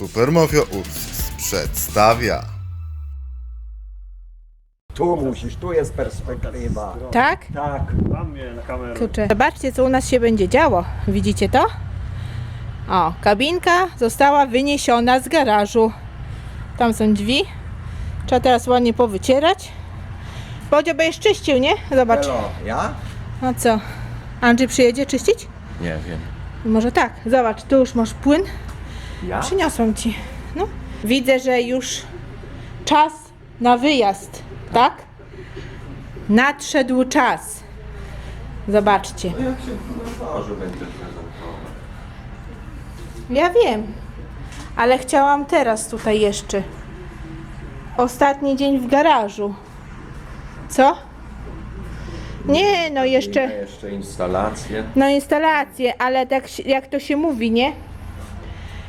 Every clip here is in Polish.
Supermafia Ups przedstawia. Tu musisz, tu jest perspektywa. Tak? Tak. Mam mnie na kamerę. Kurczę. Zobaczcie, co u nas się będzie działo. Widzicie to? O, kabinka została wyniesiona z garażu. Tam są drzwi. Trzeba teraz ładnie powycierać. Bodzio będziesz czyścił, nie? Zobacz. Elo, ja? No co? Andrzej przyjedzie czyścić? Nie wiem. Może tak. Zobacz, tu już masz płyn. Ja? Przyniosłam ci. No. Widzę, że już czas na wyjazd, tak? Nadszedł czas. Zobaczcie. Jak się na dworze będzie prezentować? Ja wiem, ale chciałam teraz tutaj jeszcze. Ostatni dzień w garażu. Co? Nie, no jeszcze. Jeszcze instalacje. No instalacje, ale tak się- jak to się mówi, nie?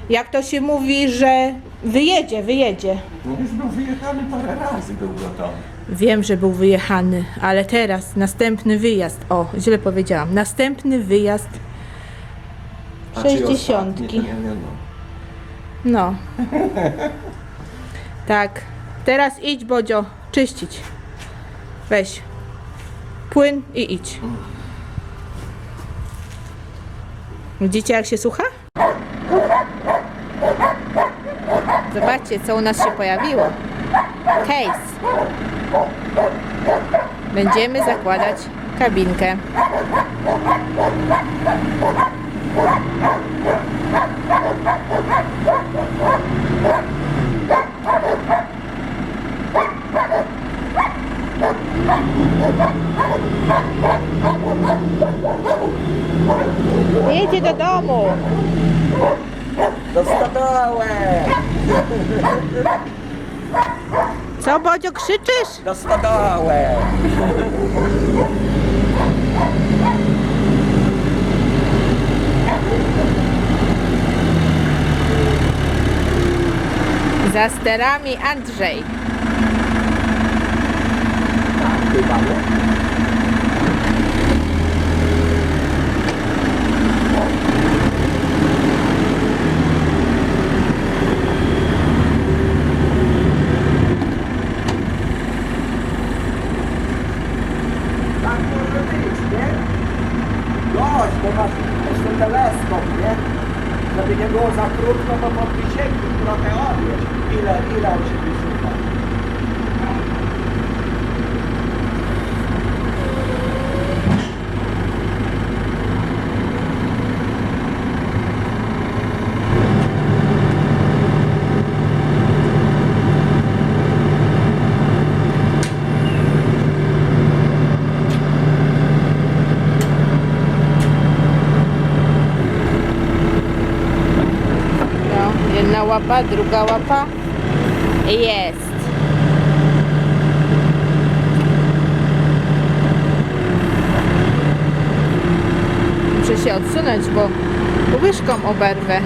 Jak to się mówi, że wyjedzie, wyjedzie. No już był wyjechany parę razy, był gotowy. Wiem, że był wyjechany, ale teraz następny wyjazd. O, źle powiedziałam. Następny wyjazd A czy sześćdziesiątki. ostatni, to nie wiadomo. No. Tak. Teraz idź, Bodzio, czyścić. Weź. Płyn i idź. Widzicie, jak się słucha? Zobaczcie, co u nas się pojawiło. Case. Będziemy zakładać kabinkę. Co, Bodzio, krzyczysz? Dostadałem! Za sterami Andrzej. Chyba nie. Być, nie? Dość, bo masz jeszcze teleskop, nie? Żeby nie było za krótko, to po przysięgu trochę odnieść. Ile, ile on się. No, jedna łapa, druga łapa. Jest. Muszę się odsunąć, bo łyżką oberwę.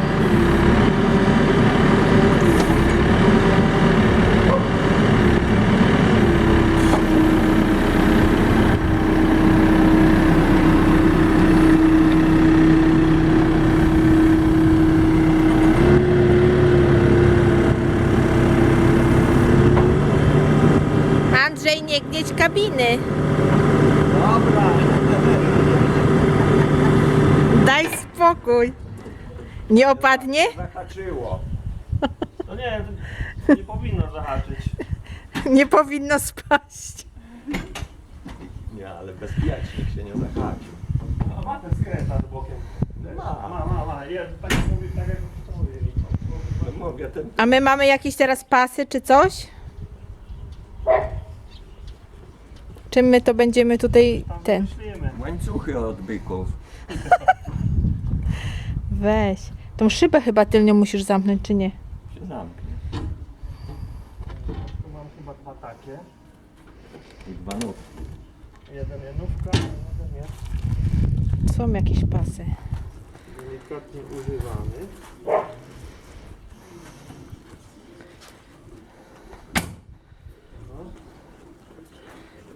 Andrzej, nie gnieć kabiny. Dobra. Daj spokój. Nie opadnie? Zahaczyło. No nie, to nie powinno zahaczyć. Nie powinno spaść. Nie, ale bezpiecznie się nie zahaczył. A ma ten skręta z bokiem. Ma. Ma, ma, ma. Ja tak mówię, tak jak to mówię. No mówię, ten A my mamy jakieś teraz pasy czy coś? Czym my to będziemy tutaj ten? łańcuchy od byków. Weź. Tą szybę chyba tylnią musisz zamknąć, czy nie? się zamknie. Tu mam chyba dwa takie. I dwa nówki. Jeden jenówka, a jeden jest Są jakieś pasy. delikatnie używany.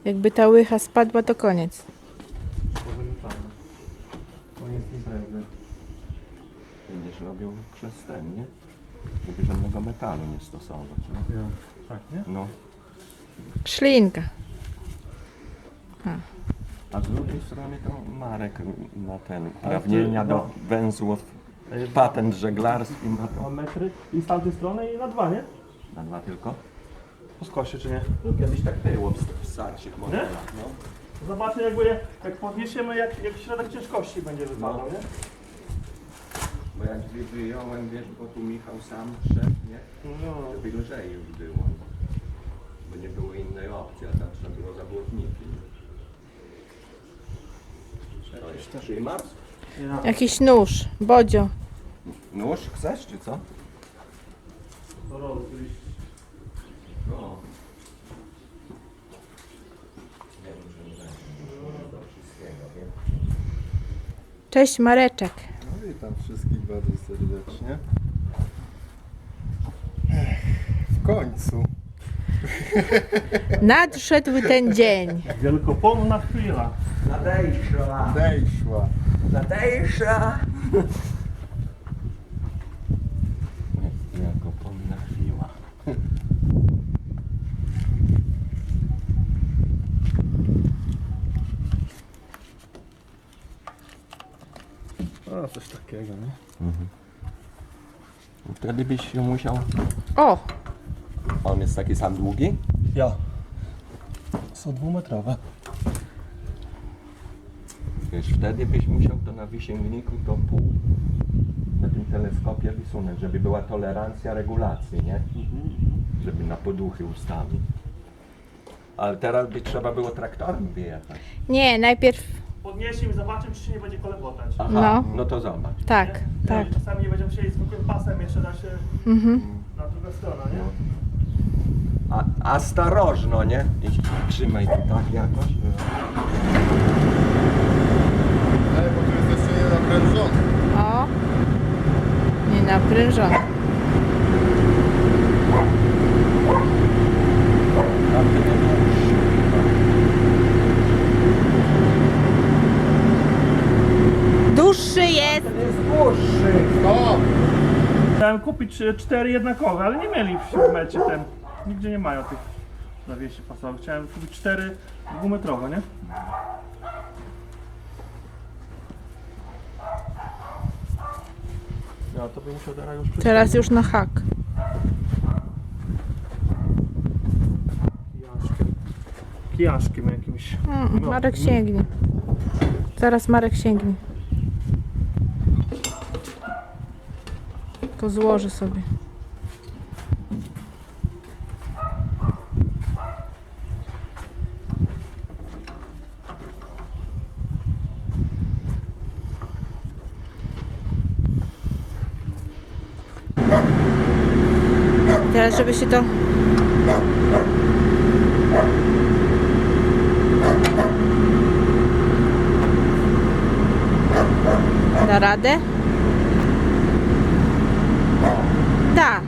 Jakby ta łycha spadła, to koniec. Koniec imprezy. Będziesz robił przez ten, nie? Żeby żadnego metalu nie stosować. No. Tak, nie? no. Szlinka. A z drugiej strony to Marek ma ten uprawnienia no. do węzłów, patent żeglarski ma to. metry i z tamtej strony i na dwa, nie? Na dwa tylko? Po skosie, czy nie? No, kiedyś tak było w, w starszych modelach. No. Zobaczcie, jakby je, jak podniesiemy, jak, jak środek ciężkości będzie wypadał, nie? Bo jak wy- wyjąłem, wiesz, bo tu Michał sam szedł, nie? No. Żeby lżej już było. Bo nie było innej opcji, a tam trzeba było za błotniki. To jest. Jakiś nóż. Bodzio. Nóż chcesz, czy co? To. No. Nie wiem, że nie będzie. Do wszystkiego, wiem. Cześć Mareczek. No witam wszystkich bardzo serdecznie. Ech, W końcu. Nadszedł ten dzień. Wielkopomna chwila. Nadejsza, Nadejszła. nadejsza. Jako pomna chwila. A, coś takiego, nie? Wtedy byś się musiał... O, On jest taki sam długi? Ja. Są dwumetrowe. Wiesz, wtedy byś musiał to na wysięgniku do pół na tym teleskopie wysunąć, żeby była tolerancja regulacji, nie? Żeby na poduchy ustawić. Ale teraz by trzeba było traktorem wyjechać. nie, najpierw Podniesiemy i zobaczymy, czy się nie będzie kolebotać. Aha, No. no to zobacz. tak, Nie? tak. Czasami nie będziemy musieli zwykłym pasem jeszcze da się Mhm. na drugą stronę, nie? A, a starożno, nie? I trzymaj tu tak jakoś. Ale bo tu jest jeszcze nie naprężony. O, nie naprężony. Tamty nie dłuższy. Dłuższy jest. Ten jest dłuższy. O! Chciałem kupić e, cztery jednakowe, ale nie mieli w mecie ten. Nigdzie nie mają tych zawiesi pasowych. Chciałem kupić cztery dwumetrowe, nie? Ja to bym musiał teraz już Teraz już na hak. kijaszkiem. Kijaszkiem jakimś. Mm, No. Marek sięgnie. Zaraz Marek sięgnie. To złoży sobie. Teraz, żeby się to Da radę? Da.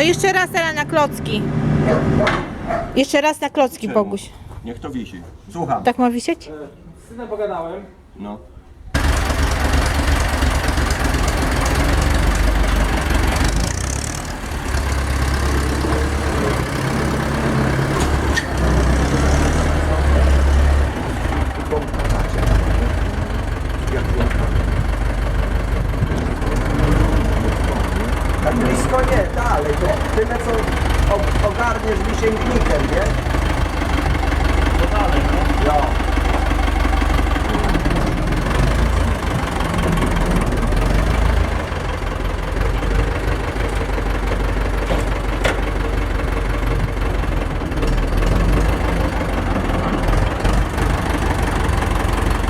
To jeszcze raz teraz na klocki. Jeszcze raz na klocki, Czemu? Boguś. Niech to wisi. Słucham. Tak ma wisieć? Z synem pogadałem. No. Tak blisko nie, dalej, to tyle co o- ogarniesz wisięgnikiem, nie? To dalej, no. No.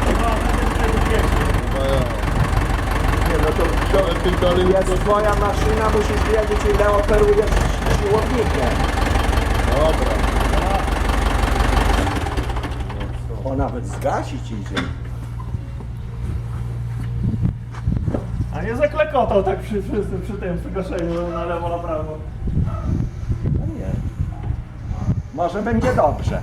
Chyba będzie tutaj bezpiecznie. No ja. Nie, no to Chciałem tym dalej jest twoja maszyna, ile operujesz siłownikiem. Dobra. O, nawet zgasić idzie. A nie zaklekotał tak przy, przy, tym- przy tym przygaszeniu na lewo, na prawo. No nie. Może będzie dobrze.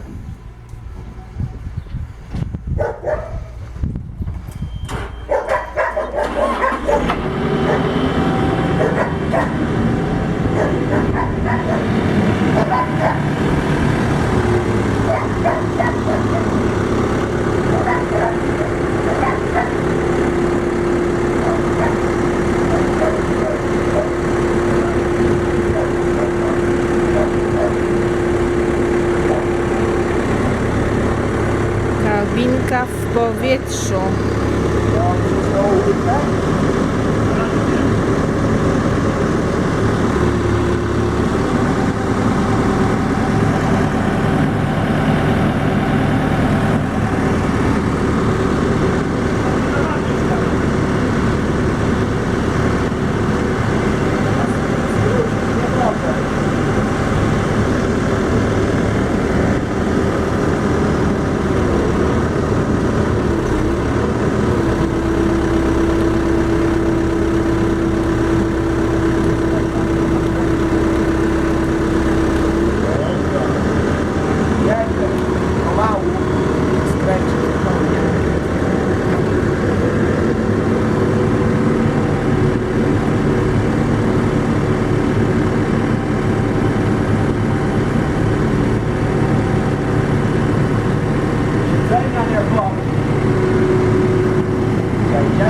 W powietrzu. Dobrze, to ulicę. Jedzie, pomału, skręci zupełnie. Siedzenia nie było. Przejdzie?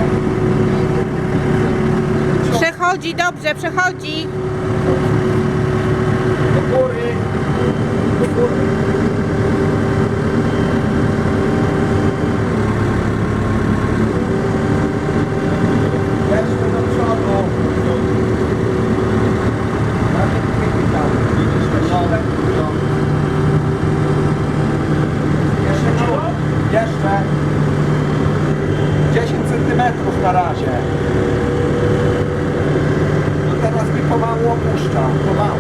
Przechodzi, dobrze, przechodzi. Do góry. Do góry. Jeszcze do przodu. Prawie chwyty tam. Widzisz ten środek? Jeszcze ciut. Jeszcze. 10 centymetrów na razie. No teraz mi pomału opuszcza. Pomału.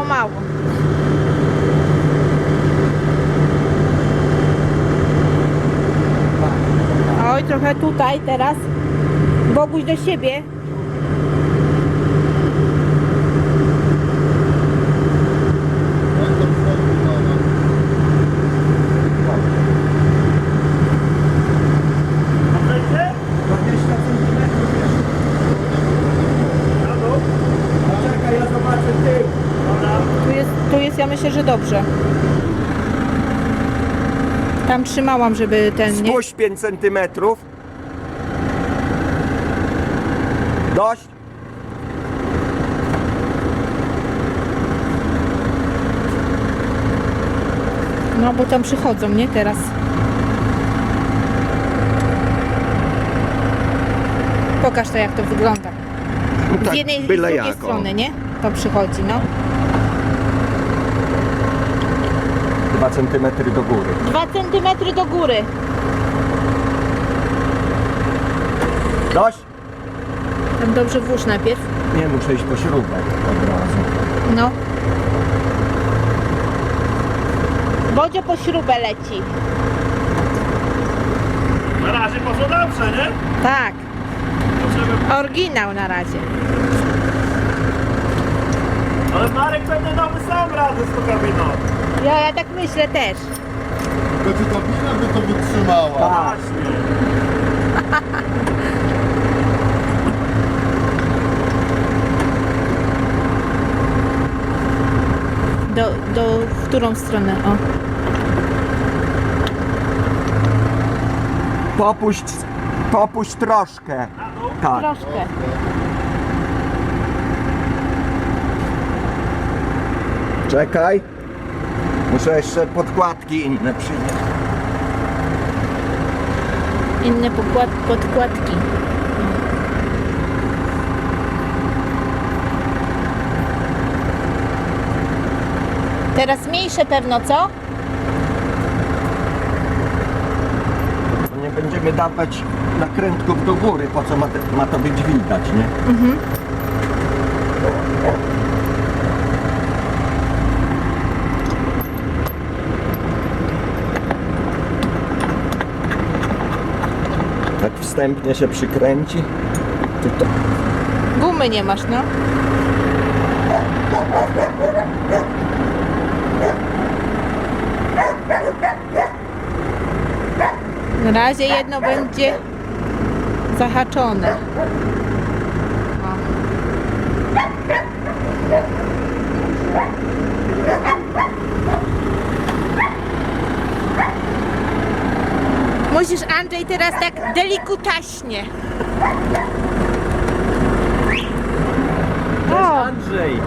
Pomału. Oj, trochę tutaj teraz. Boguś do siebie. Jak to wchodzi, no, no. 20 centymetrów jeszcze. Poczekaj, ja zobaczę tył. Tu jest, myślę, że dobrze. Tam trzymałam, żeby ten nie... Spuść 5 centymetrów. Dość. No bo tam przychodzą, nie? Teraz. Pokaż to, jak to wygląda. Z tak, jednej i z drugiej jak, o. strony, nie? To przychodzi, no. 2 centymetry do góry. Dwa centymetry do góry. Dość. Tam dobrze włóż najpierw. Nie, muszę iść po śrubę od razu. No. Bodzio po śrubę leci. Na razie poszło dobrze, nie? Tak. Możemy... Oryginał na razie. Ale Marek pewnie dałby sam radę z tą kabiną. Ja, ja tak myślę też. Tylko czy kabina by to wytrzymała? Tak. Właśnie. Do, do w którą stronę? O. Popuść, popuść troszkę. Tak. Troszkę. Czekaj. Muszę jeszcze podkładki inne przynieść. Inne podkładki. Teraz mniejsze pewno, co? Nie będziemy dawać nakrętków do góry, po co ma, te, ma to być widać, nie? Tak wstępnie się przykręci. Tutaj. Gumy nie masz, no. Na razie jedno będzie zahaczone. Musisz Andrzej teraz tak delikutaśnie. O, Andrzej!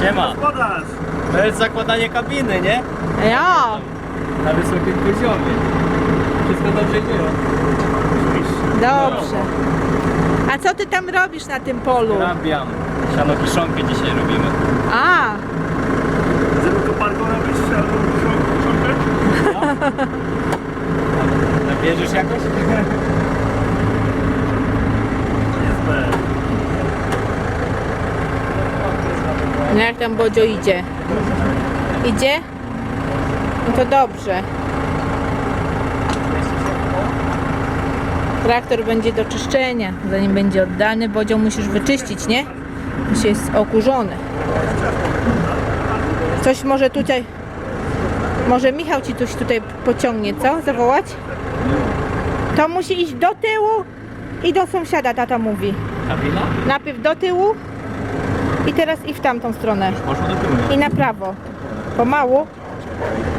Siema! Gospodarz! To jest zakładanie kabiny, nie? Ja. Na wysokim poziomie. Wszystko dobrze dzieje. Dobrze. A co ty tam robisz na tym polu? Rabiam. Siano kiszonkę dzisiaj robimy. A, Żeby to parką robić, albo książkę? Nabierzesz jakoś? no jak tam Bodzio idzie? Idzie? No to dobrze. Traktor będzie do czyszczenia. Zanim będzie oddany, Bodzio musisz wyczyścić, nie? Już jest okurzony. Coś może tutaj... Może Michał ci coś tutaj pociągnie, co? Zawołać? To musi iść do tyłu i do sąsiada, tata mówi. Kabina? Najpierw do tyłu i teraz i w tamtą stronę. Poszło do tyłu. I na prawo. Pomału.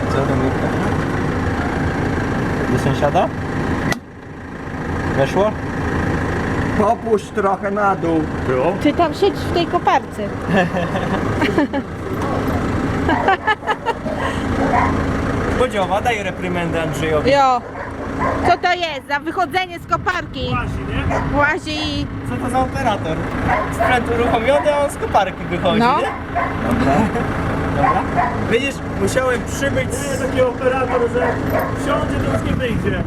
Co tam Do sąsiada? Weszło? Popuść trochę na dół. Ty tam siedź w tej koparce. Bodziowa, daj reprymendę Andrzejowi. Jo. Co to jest? Za wychodzenie z koparki. Łazi, nie? Łazi i... Co to za operator? Sprzęt uruchomiony, a on z koparki wychodzi, No. nie? Dobra. Dobra. Widzisz, musiałem przybyć Nie z... taki operator, że wsiądzie, to już nie wyjdzie.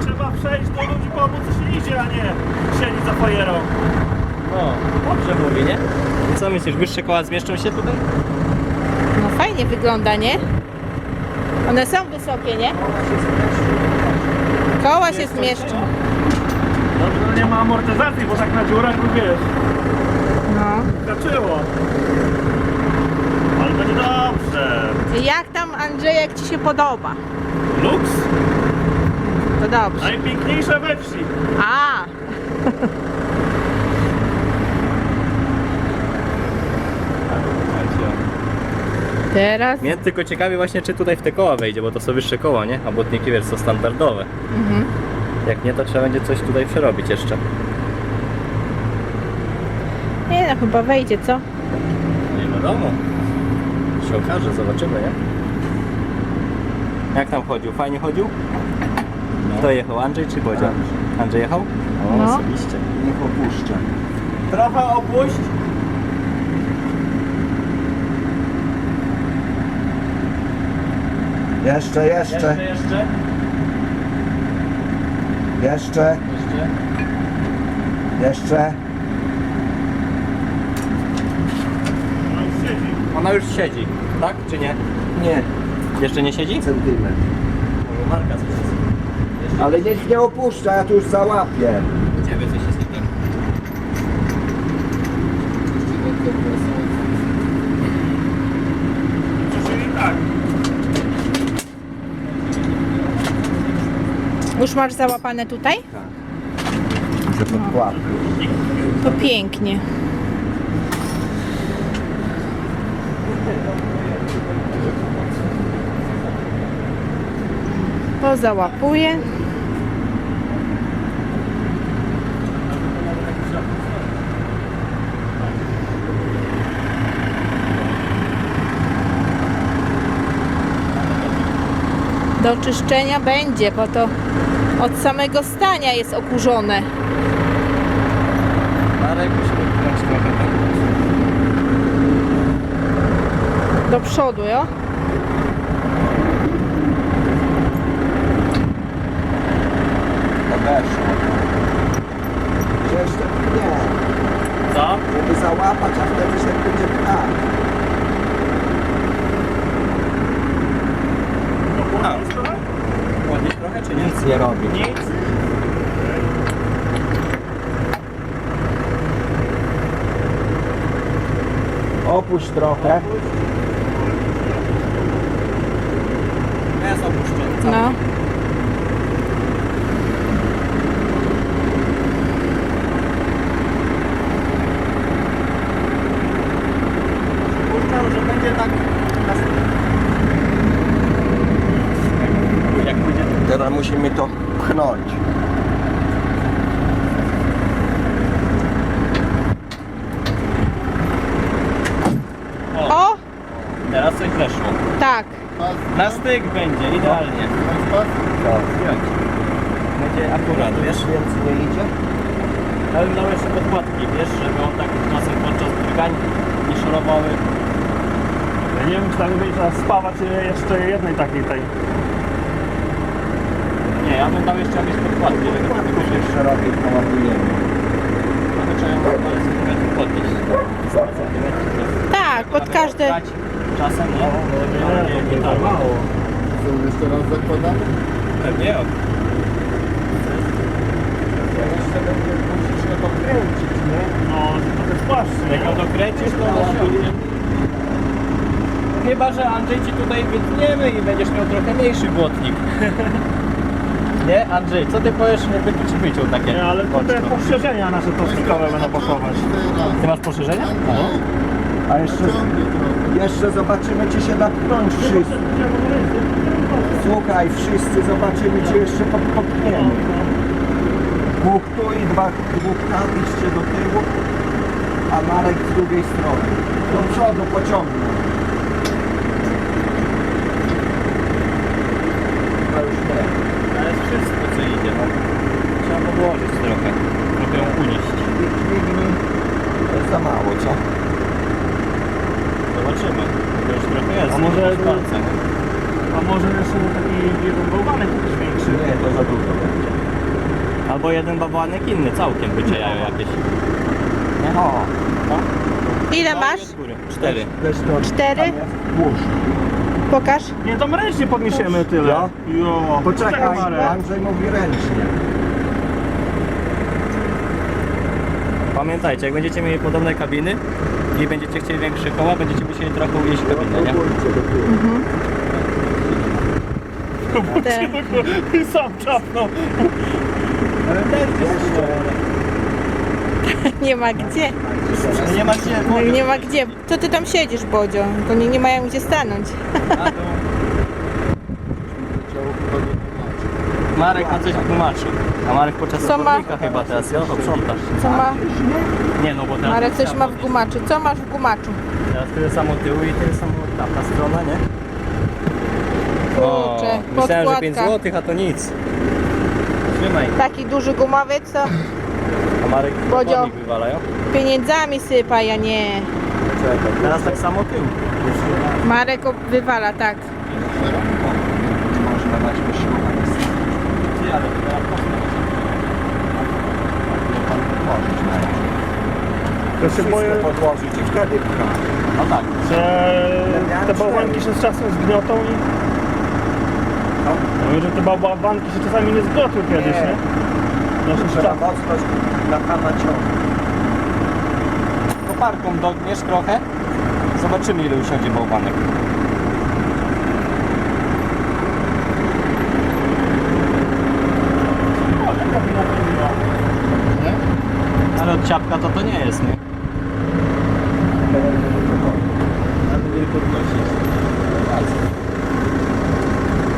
Trzeba przejść do ludzi, pomóc, co się idzie, a nie siedzieć za fajerą. No, dobrze mówi, nie? I co myślisz, wyższe koła zmieszczą się tutaj? No fajnie wygląda, nie? One są wysokie, nie? Koła się zmieszczą. Dobrze, że nie ma amortyzacji, bo tak na dziurach, no wiesz, No. kaczyło. Ale będzie dobrze. Jak tam Andrzejek ci się podoba? Luks, To dobrze. najpiękniejsze we wsi. A. Teraz? Mnie tylko ciekawi właśnie, czy tutaj w te koła wejdzie, bo to są wyższe koła, nie? A błotniki, wiesz, są standardowe. Mhm. Jak nie, to trzeba będzie coś tutaj przerobić jeszcze. Nie no, chyba wejdzie, co? Nie wiadomo. Się okaże, zobaczymy, nie? Jak tam chodził? Fajnie chodził? Kto jechał? Andrzej czy Bodzia? Andrzej jechał? No. osobiście. Niech opuszczę. Trochę opuść. Jeszcze, jeszcze, Jeszcze, jeszcze. jeszcze, Jeszcze. jeszcze. Już siedzi. Ona już siedzi, tak czy nie? Nie, Jeszcze nie siedzi? centymetr. Może Marka coś jest. Ale niech nie opuszcza, ja tu już załapię. U Ciebie coś jest nie tak. Czyli tak. Już masz załapane tutaj? Że podkładkę. To pięknie. Pozałapuję. Do czyszczenia będzie, bo to od samego stania jest okurzone. Marek musimy pchnąć trochę tak. Do przodu, jo? Odeszło. Że Jeszcze nie, Co? żeby załapać, a wtedy się będzie pchać. Podnieść trochę czy nie? Nic nie robi. Nic. Opuść trochę. Jest opuszczony. No. Puszczam, że będzie tak... Jak pójdzie... Teraz musimy to pchnąć. O! teraz coś weszło. Tak. Pas, Na styk będzie, idealnie. pas, Tak, Będzie akurat, wiesz? Więcej nie idzie? Ja bym dał jeszcze podkładki, wiesz, żeby on tak czasem podczas drgań nie. Ja nie wiem, czy tam będzie trzeba spawać e, jeszcze jednej takiej tej. Nie, ja bym dał jeszcze jakieś podkładki, żeby to tylko się Jeszcze robię i poładujemy. trochę trzeba ją parę centymetrów podnieść. Parę centymetrów to jest- Tak, pod. Brać Czasem, nie? Żeby ona nie, nie tarła. mało. co jeszcze raz zakładamy? Pewnie, jeszcze będę musisz to kręcić, nie? No, to jest płaszczy. Jak ją dokręcisz, to ona siądzie. Chyba, że Andrzej ci tutaj wytniemy i będziesz miał trochę mniejszy błotnik. Nie, Andrzej, co ty powiesz, jakby tu ci wyciął takie? Nie, ale to te oczko? poszerzenia nasze to szybkowe będą pasować. Ty masz poszerzenie? A jeszcze, jeszcze zobaczymy, czy się napchnąć wszyscy. Słuchaj, wszyscy zobaczymy, czy jeszcze popchniemy. Dwóch tu i dwa, dwóch tam, do tyłu, a Marek z drugiej strony. Do przodu pociągnę. Chyba już nie. To jest wszystko, co idzie. No. Trzeba podłożyć trochę, trochę ją unieść. Dźwignij. To jest za mało, co? Zobaczymy. To już trochę jest. A może- z palcem. A może jeszcze taki jeden bałwanek jakiś większy? Nie, to za dużo będzie. Albo jeden bałwanek inny, całkiem bycie jajo jakieś. Nie? O, Ile Dwa i masz? od góry. Cztery. weź to. Cztery? Włóż. Pokaż. Nie, tam ręcznie podniesiemy tyle. Jo. Poczekaj, Marek. Andrzej mówi ręcznie. Pamiętajcie, jak będziecie mieli podobne kabiny i będziecie chcieli większe koła, będziecie musieli trochę ujeść kabinę, nie? Te. I sam czapnął. Nie ma gdzie. Nie ma gdzie. No, nie ma gdzie. To ty tam siedzisz, Bodzio. To nie, nie mają gdzie stanąć. Marek ma coś tłumaczył. A Marek podczas Co ma? chyba teraz, ja sprzątasz. Co ma? Nie no, bo teraz... Marek coś ma w gumaczu. Co masz w gumaczu? Teraz tyle samo tyłu i tyle samo tamta strona, nie? Kurczę, myślałem, że 5 podkładka. zł, a to nic. Trzymaj. Taki duży gumowiec to A Marek Bodzio. podnik wywalają. pieniędzmi sypa, ja nie. Teraz tak samo tył. Marek wywala, tak. Można dać wysiłek. Ty, ale to teraz Ja się Wszystko boję, podłożyć i wtedy pcha. No tak. że te bałwanki się z czasem zgniotą i... No. Mówię, że te bałwanki się czasami nie zgniotły kiedyś, Nie. No, że Trzeba czas- mocno na pana ciągnąć. Koparką dogniesz trochę. Zobaczymy ile usiądzie bałwanek. Ale od ciapka to to nie jest, nie?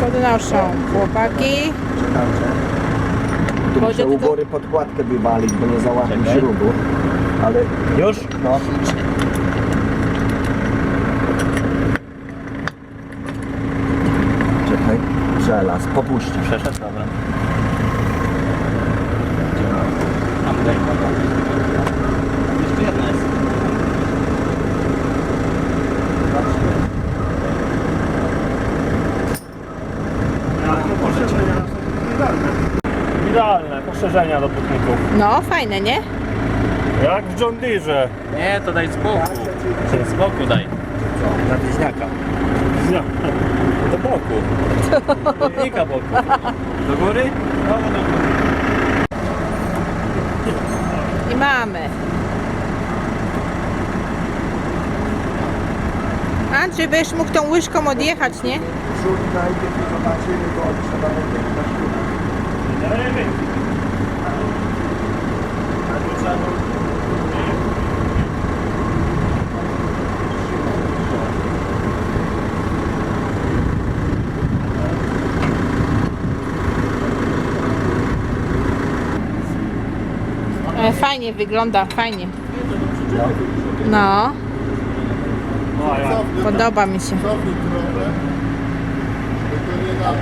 Podnoszą chłopaki. Czekajcie. Tu Bodzio, muszę u tylko- góry podkładkę wywalić, bo nie załatwię Czekaj. śrubu. Ale Już? no. Czekaj, żelaz, popuśćcie. Przeszedł, dobra. Tam tutaj. Jeszcze jedna jest. Poszerzenia są idealne. Do putników. No, fajne, nie? Jak w John Deere. Nie, to daj z boku. Z boku daj. Na bliźniaka. Ja. Do boku. Do putnika boku. Do góry? No, do góry. I mamy. Andrzej, będziesz mógł tą łyżką odjechać, nie? Przód najpierw i zobaczymy, bo trzeba będzie na śrubę. E, fajnie wygląda, fajnie. No. Podoba mi się. nie na...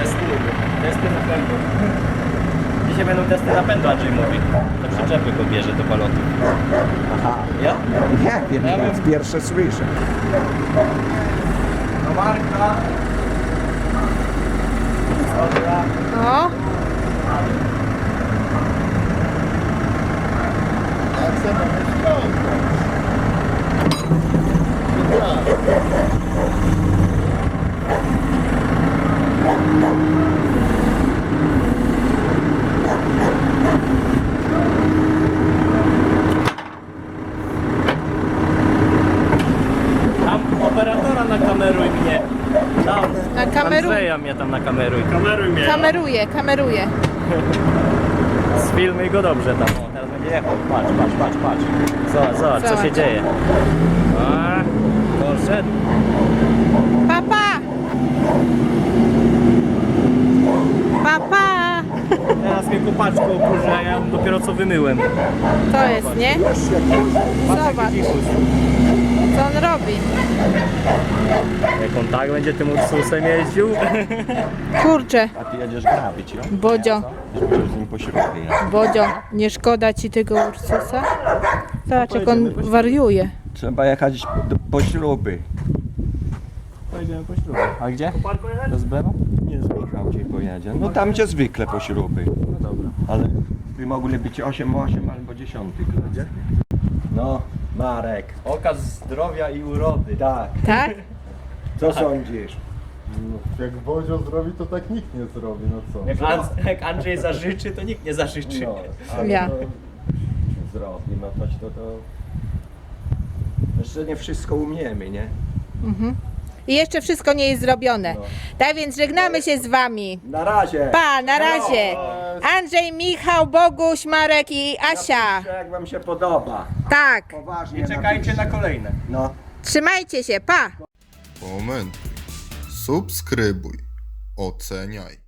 Testy, testy napędu. Dzisiaj będą testy napędu, Andrzej mówi. To przyczepy go bierze do balotu. Aha. Ja? Nie wiem, Ja bym- pierwsze słyszę. No Marka. Dobra. O, Jak se mamy ściągnąć? Tak. Tam operatora nakameruj mnie. Tam. Na kameru- Andrzeja mnie tam nakameruj. Kameruj mnie. kameruje, kameruje. Sfilmuj go dobrze tam. O, teraz będzie jechał. Patrz, patrz, patrz, patrz. Zobacz, zobacz, co się Zobacz. dzieje. A, poszedł. Papa! Papa! Teraz mnie kupaczką opróżnia, ja ją dopiero co wymyłem. To jest, nie? Zobacz, co on robi. Jak on tak będzie tym Ursusem jeździł. Kurczę, A ty jedziesz grabić, jo? Bodzio, Będziesz z nim po środku jechać. Bodzio, nie szkoda ci tego Ursusa? Zobacz, jak on wariuje. Trzeba jechać do, po śruby. Pojedziemy po śrubę. A gdzie? Do Zblewa? Nie z Michał gdzie pojedzie. No tam gdzie zwykle po śruby. No dobra. Ale by mogli być 8-8 albo 10 klas. No, Marek. Okaz zdrowia i urody. Tak. Tak? Co sądzisz? No, Jak Bodzio zrobi, to tak nikt nie zrobi, no co? Jak, An- jak Andrzej zażyczy, to nikt nie zażyczy. No, ale Ja. to zrobi, no to, to, to... Jeszcze nie wszystko umiemy, nie? I jeszcze wszystko nie jest zrobione. No. Tak więc żegnamy się z wami. Na razie! Pa, na razie. Andrzej, Michał, Boguś, Marek i Asia. Napiszcie, jak wam się podoba. Tak. Poważnie I czekajcie na kolejne. No. Trzymajcie się, pa. Komentuj, subskrybuj, oceniaj.